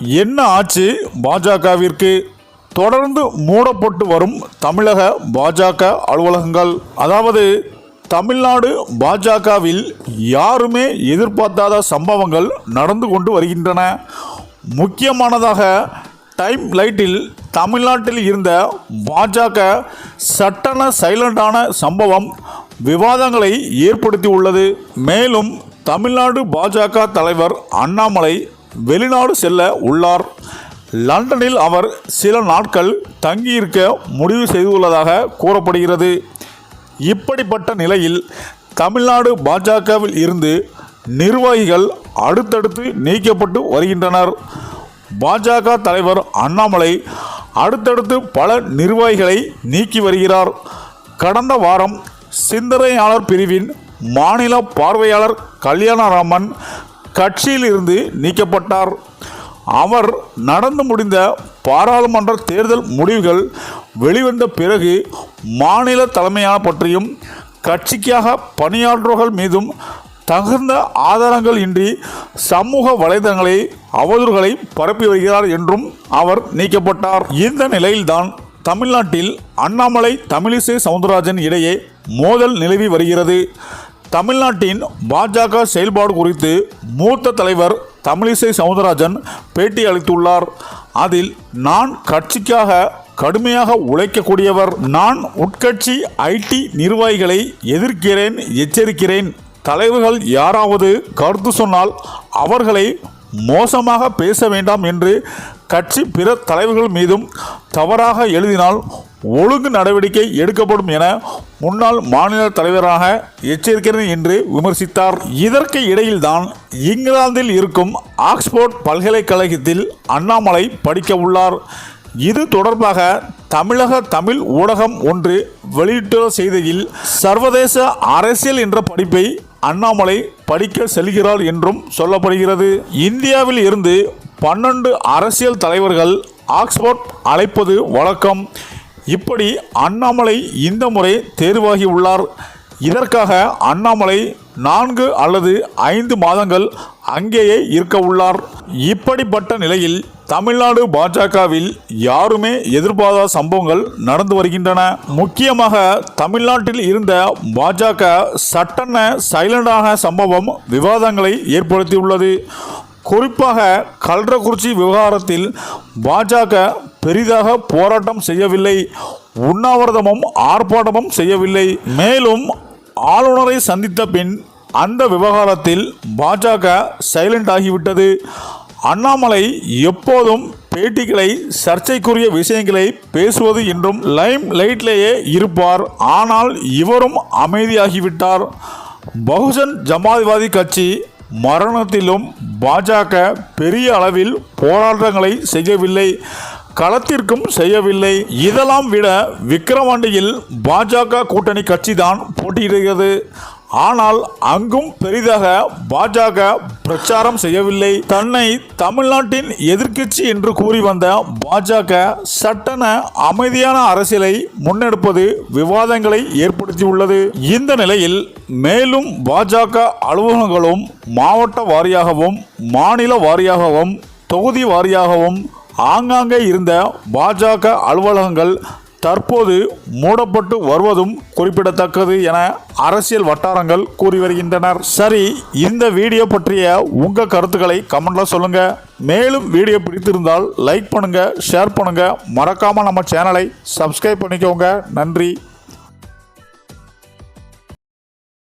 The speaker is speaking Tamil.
என்ன ஆச்சு பாஜகவிற்கு? தொடர்ந்து மூடப்பட்டு வரும் தமிழக பாஜக அலுவலகங்கள். அதாவது தமிழ்நாடு பாஜகவில் யாருமே எதிர்பார்த்தாத சம்பவங்கள் நடந்து கொண்டு வருகின்றன. முக்கியமானதாக டைம் லைட்டில் தமிழ்நாட்டில் இருந்த பாஜக சட்டன சைலண்டான சம்பவம் விவாதங்களை ஏற்படுத்தி உள்ளது மேலும் தமிழ்நாடு பாஜக தலைவர் அண்ணாமலை வெளிநாடு செல்ல உள்ளார். லண்டனில் அவர் சில நாட்கள் தங்கியிருக்க முடிவு செய்துள்ளதாக கூறப்படுகிறது. இப்படிப்பட்ட நிலையில் தமிழ்நாடு பாஜகவில் இருந்து நிர்வாகிகள் அடுத்தடுத்து நீக்கப்பட்டு வருகின்றனர். பாஜக தலைவர் அண்ணாமலை அடுத்தடுத்து பல நிர்வாகிகளை நீக்கி வருகிறார். கடந்த வாரம் சிந்தனையாளர் பிரிவின் மாநில பார்வையாளர் கல்யாணராமன் கட்சியிலிருந்து நீக்கப்பட்டார். அவர் நடந்து முடிந்த பாராளுமன்ற தேர்தல் முடிவுகள் வெளிவந்த பிறகு மாநில தலைமையான பற்றியும் கட்சிக்காக பணியாற்றுவர்கள் மீதும் தகுந்த ஆதாரங்கள் இன்றி சமூக வலைதளங்களை அவதூறுகளை பரப்பி வருகிறார் என்றும் அவர் நீக்கப்பட்டார். இந்த நிலையில்தான் தமிழ்நாட்டில் அண்ணாமலை தமிழிசை சவுந்தரராஜன் இடையே மோதல் நிலவி வருகிறது. தமிழ்நாட்டின் பாஜக செயல்பாடு குறித்து மூத்த தலைவர் தமிழிசை சவுந்தரராஜன் பேட்டி அளித்துள்ளார். அதில் நான் கட்சிக்காக கடுமையாக உழைக்கக்கூடியவர் நான் உட்கட்சி ஐடி நிர்வாகிகளை எதிர்க்கிறேன் எச்சரிக்கிறேன். தலைவர்கள் யாராவது கருத்து சொன்னால் அவர்களை மோசமாக பேச வேண்டாம் என்று கட்சி பிற தலைவர்கள் மீதும் தவறாக எழுதினால் ஒழுங்கு நடவடிக்கை எடுக்கப்படும் என முன்னாள் மாநில தலைவராக எச்சரிக்கிறேன் என்று விமர்சித்தார். இதற்கு இடையில்தான் இங்கிலாந்தில் இருக்கும் ஆக்ஸ்போர்ட் பல்கலைக்கழகத்தில் அண்ணாமலை படிக்க உள்ளார். இது தொடர்பாக தமிழக தமிழ் ஊடகம் ஒன்று வெளியிட்டுள்ள செய்தியில் சர்வதேச அரசியல் என்ற படிப்பை அண்ணாமலை படிக்க செல்கிறார் என்றும் சொல்லப்படுகிறது. இந்தியாவில் இருந்து பன்னெண்டு அரசியல் தலைவர்கள் ஆக்ஸ்போர்ட் அழைப்பது வழக்கம். இப்படி அண்ணாமலை இந்த முறை தேர்வாகி உள்ளார். இதற்காக அண்ணாமலை நான்கு அல்லது ஐந்து மாதங்கள் அங்கேயே இருக்க உள்ளார். இப்படிப்பட்ட நிலையில் தமிழ்நாடு பாஜகவில் யாருமே எதிர்பாராத சம்பவங்கள் நடந்து வருகின்றன. முக்கியமாக தமிழ்நாட்டில் இருந்த பாஜக சட்டென சைலண்டான சம்பவம் விவாதங்களை ஏற்படுத்தியுள்ளது. குறிப்பாக கல்றக்குறிச்சி விவகாரத்தில் பாஜக பெரிதாக போராட்டம் செய்யவில்லை உண்ணாவிரதமும் ஆர்ப்பாட்டமும் செய்யவில்லை. மேலும் ஆளுநரை சந்தித்த பின் அந்த விவகாரத்தில் பாஜக சைலண்ட் ஆகிவிட்டது. அண்ணாமலை எப்போதும் பேட்டிகளை சர்ச்சைக்குரிய விஷயங்களை பேசுவது என்றும் லைம் லைட்லேயே இருப்பார். ஆனால் இவரும் அமைதியாகிவிட்டார். பகுஜன் ஜமாதிவாதி கட்சி மரணத்திலும் பாஜக பெரிய அளவில் போராட்டங்களை செய்யவில்லை. களத்திற்கும் செய்யவில்லை. இதெல்லாம் விட விக்கிரவாண்டியில் பாஜக கூட்டணி கட்சிதான் போட்டியிடுகிறது. ஆனால் அங்கும் பெரிதாக பாஜக பிரச்சாரம் செய்யவில்லை. தன்னை தமிழ்நாட்டின் எதிர்க்கட்சி என்று கூறி வந்த பாஜக சட்டென அமைதியான அரசியலை முன்னெடுப்பது விவாதங்களை ஏற்படுத்தியுள்ளது. இந்த நிலையில் மேலும் பாஜக அலுவலகங்களும் மாவட்ட வாரியாகவும் மாநில வாரியாகவும் தொகுதி வாரியாகவும் ஆங்காங்கே இருந்த பாஜக அலுவலகங்கள் தற்போது மூடப்பட்டு வருவதும் குறிப்பிடத்தக்கது என அரசியல் வட்டாரங்கள் கூறி வருகின்றனர். சரி இந்த வீடியோ பற்றிய உங்கள் கருத்துக்களை கமெண்ட்ல சொல்லுங்க. மேலும் வீடியோ பிடித்திருந்தால் லைக் பண்ணுங்க ஷேர் பண்ணுங்க. மறக்காம நம்ம சேனலை சப்ஸ்கிரைப் பண்ணிக்கோங்க. நன்றி.